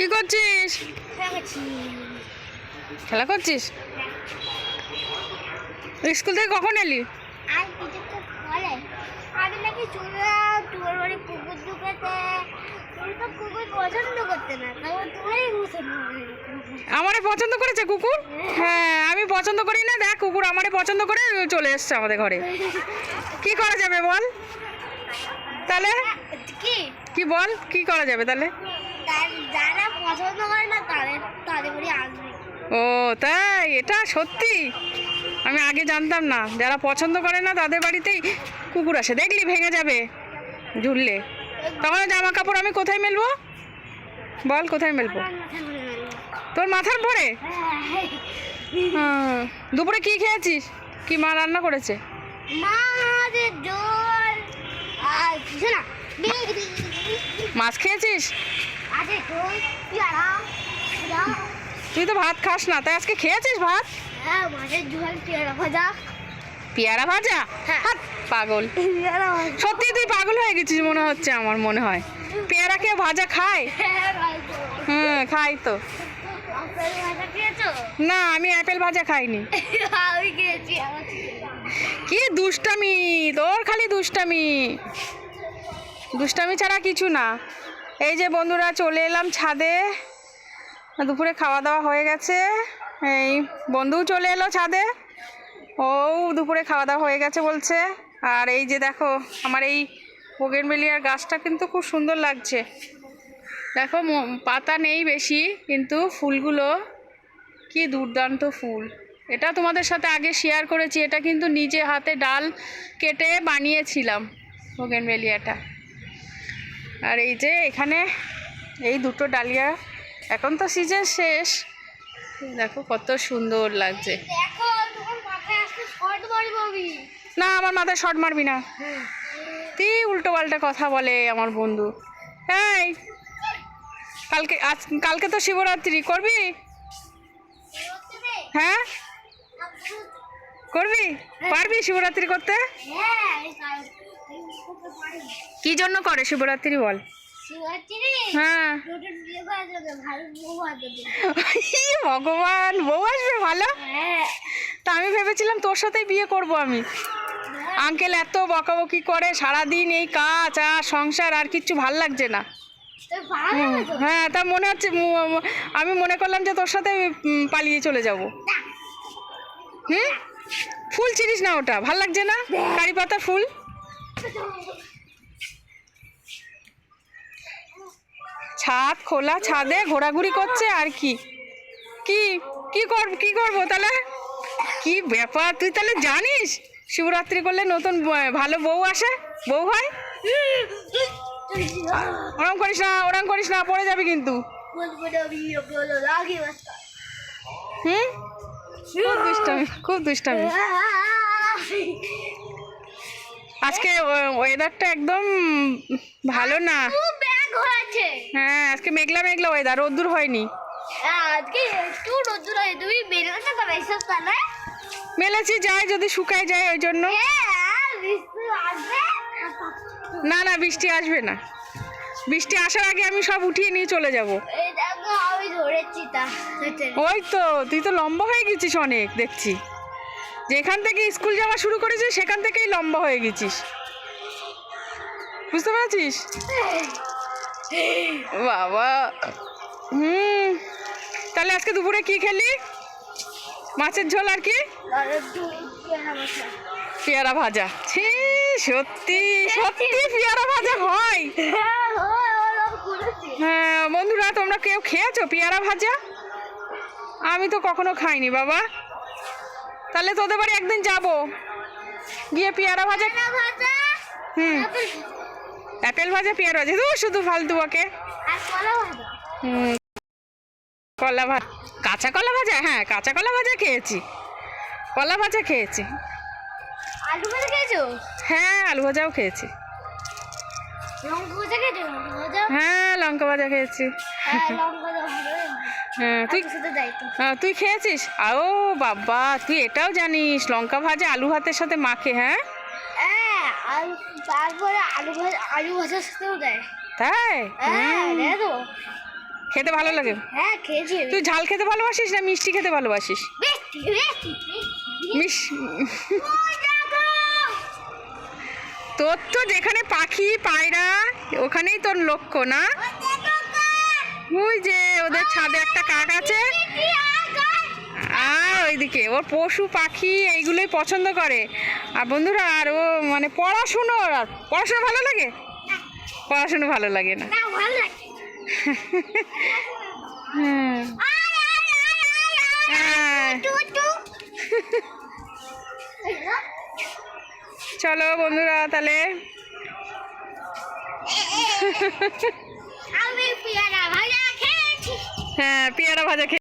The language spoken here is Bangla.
কি করছিস? খেলা করছিস? স্কুল থেকে কখন এলি? আর আমি নাকি চলে তোমার বাড়ি কুকুর ঢুকেছে তুমি তো কুকুর পছন্দ করতে না তোমারই পছন্দ আমারে পছন্দ করেছে কুকুর? হ্যাঁ আমি পছন্দ করি না। দেখ কুকুর আমারে পছন্দ করে চলে এসছে আমাদের ঘরে। কি করা যাবে বল? তাহলে? কি বল? কি করা যাবে তাহলে? পছন্দ করে না তাদের তাদের বাড়ি আসবে ও তাই? এটা সত্যি? আমি আগে জানতাম না। যারা পছন্দ করে না তাদের বাড়িতেই কুকুর আসে। দেখলি ভেঙে যাবে ঝুললে। তখন জামা কাপড় আমি কোথায় মেলবো? বল কোথায় মেলবো। তোর মাথার পরে? হ্যাঁ। দুপুরে কি খেয়েছিস? কি মা রান্না করেছে? মাছ খেয়েছিস? তুই তো ভাত খাস না তাই আজকে খেয়েছিস ভাত? হ্যাঁ পেয়ারা ভাজা। হ্যাঁ। পাগল। সত্যি তুই পাগল হয়ে গেছিস মনে হচ্ছে আমার মনে হয়। পেয়ারা কে ভাজা খায়? হ্যাঁ হুম খাই তো। না আমি অ্যাপেল ভাজা খাইনি। কি দুষ্টামি? তোর খালি দুষ্টামি। দুষ্টামি ছাড়া কিছু না। এই যে বন্ধুরা চলে এলাম ছাদে। দুপুরে খাওয়া দাওয়া হয়ে গেছে। এই বন্ধুও চলে এলো ছাদে। ও দুপুরে খাওয়া দাওয়া হয়ে গেছে বলছে। আর এই যে দেখো, আমার এই বোগেনবেলিয়ার গাছটা কিন্তু খুব সুন্দর লাগছে। দেখো পাতা নেই বেশি, কিন্তু ফুলগুলো কি দুর্দান্ত ফুল। এটা তোমাদের সাথে আগে শেয়ার করেছি, এটা কিন্তু নিজে হাতে ডাল কেটে বানিয়েছিলাম বোগেনভেলিয়াটা আর এই যে এখানে এই দুটো ডালিয়া। এখন তো সিজন শেষ। দেখো কত সুন্দর লাগছে। না আমার মাথায় শর্ট মারবি না। তুই উল্টো পাল্টা কথা বলে আমার বন্ধু। হ্যাঁ কালকে আজ কালকে তো শিবরাত্রি। করবি? হ্যাঁ? করবি? পারবি শিবরাত্রি করতে? হ্যাঁ। কি জন্য করে শিবরাত্রি বল? হ্যাঁ। ভগবান বউ আসবে ভালো? হ্যাঁ। তা আমি ভেবেছিলাম তোর সাথেই বিয়ে করব আমি। আঙ্কেল এত বকাবকি করে সারাদিন এই কাজ আর সংসার আর কিচ্ছু ভালো লাগছে না। হ্যাঁ তা মনে হচ্ছে আমি মনে করলাম যে তোর সাথে পালিয়ে চলে যাব। হুম? ফুল চিনিস না ওটা? ভালো লাগছে না? কারি পাতা ফুল? ছাদ খোলা ছাদে ঘোরাঘুরি করছে আর কি? কি কি করব কি করব তাহলে? কি ব্যাপার? তুই তাহলে জানিস? শিবরাত্রি করলে নতুন ভালো বউ আসে? বউ হয় ওরম করিস না, ওরম করিস না, পড়ে যাবি কিন্তু। হুম? খুব দুষ্টামি খুব দুষ্টামি। আজকে ওয়েদারটা একদম ভালো না। হ্যাঁ আজকে মেঘলা মেঘলা ওয়েদার রোদ্দুর হয়নি। আজকে একটু রোদ্দুর হয় তুমি বেরোতে পারো এসব তাহলে? মেলেছি যায় যদি শুকায় যায় ওই জন্য। হ্যাঁ না না বৃষ্টি আসবে না। বৃষ্টি আসার আগে আমি সব উঠিয়ে নিয়ে চলে যাব। ওই তো তুই তো লম্বা হয়ে গেছিস অনেক দেখছি। যেখান থেকে স্কুল যাওয়া শুরু করেছিস, সেখান থেকেই লম্বা হয়ে গেছিস। বুঝতে পেরেছিস? বাবা। হুম। তাহলে আজকে দুপুরে কি খেলি? মাছের ঝোল আর কি? পেয়ারা ভাজা। ছি, সত্যি সত্যি পেয়ারা ভাজা হয়। হ্যাঁ বন্ধুরা, তোমরা কেউ খেয়েছো পেয়ারা ভাজা? আমি তো কখনো খাইনি, বাবা। তাহলে তোদের বাড়ি একদিন যাব। গিয়ে পেয়ারা ভাজা হুম। অ্যাপেল ভাজা পেয়ারা ভাজা। ধুর, শুধু ফালতু ওকে। কলা ভাজা? হুম। কলা ভাজা কাঁচা কলা ভাজা? হ্যাঁ কাঁচা কলা ভাজা খেয়েছি। কলা ভাজা খেয়েছি। আলু ভাজা খেয়েছো? হ্যাঁ আলু ভাজাও খেয়েছি। লঙ্কা ভাজা খেয়েছো? লঙ্কা ভাজা? হ্যাঁ লঙ্কা ভাজা খেয়েছি। হ্যাঁ তুই তো। হ্যাঁ, তুই খেয়েছিস? ও বাবা তুই এটাও জানিস লঙ্কা ভাজা আলু ভাতের সাথে মাখে হ্যাঁ? হ্যাঁ তারপরে আলু ভাজা আলু ভাজার সাথেও দেয়। তাই? হ্যাঁ খেতে ভালো লাগে? হ্যাঁ খেয়েছি তুই ঝাল খেতে ভালোবাসিস না মিষ্টি খেতে ভালোবাসিস? তোর তো যেখানে পাখি পায়রা ওখানেই তোর লক্ষ্য না? ওই যে ওদের ছাদে একটা কাক আছে। আর ওইদিকে ওর পশু পাখি এইগুলোই পছন্দ করে। আর বন্ধুরা আর ও মানে পড়াশুনো আর পড়াশুনো ভালো লাগে? পড়াশুনো ভালো লাগে না। হ্যাঁ। চলো বন্ধুরা তাহলে। হ্যাঁ পেয়ারা ভাজা খেয়ে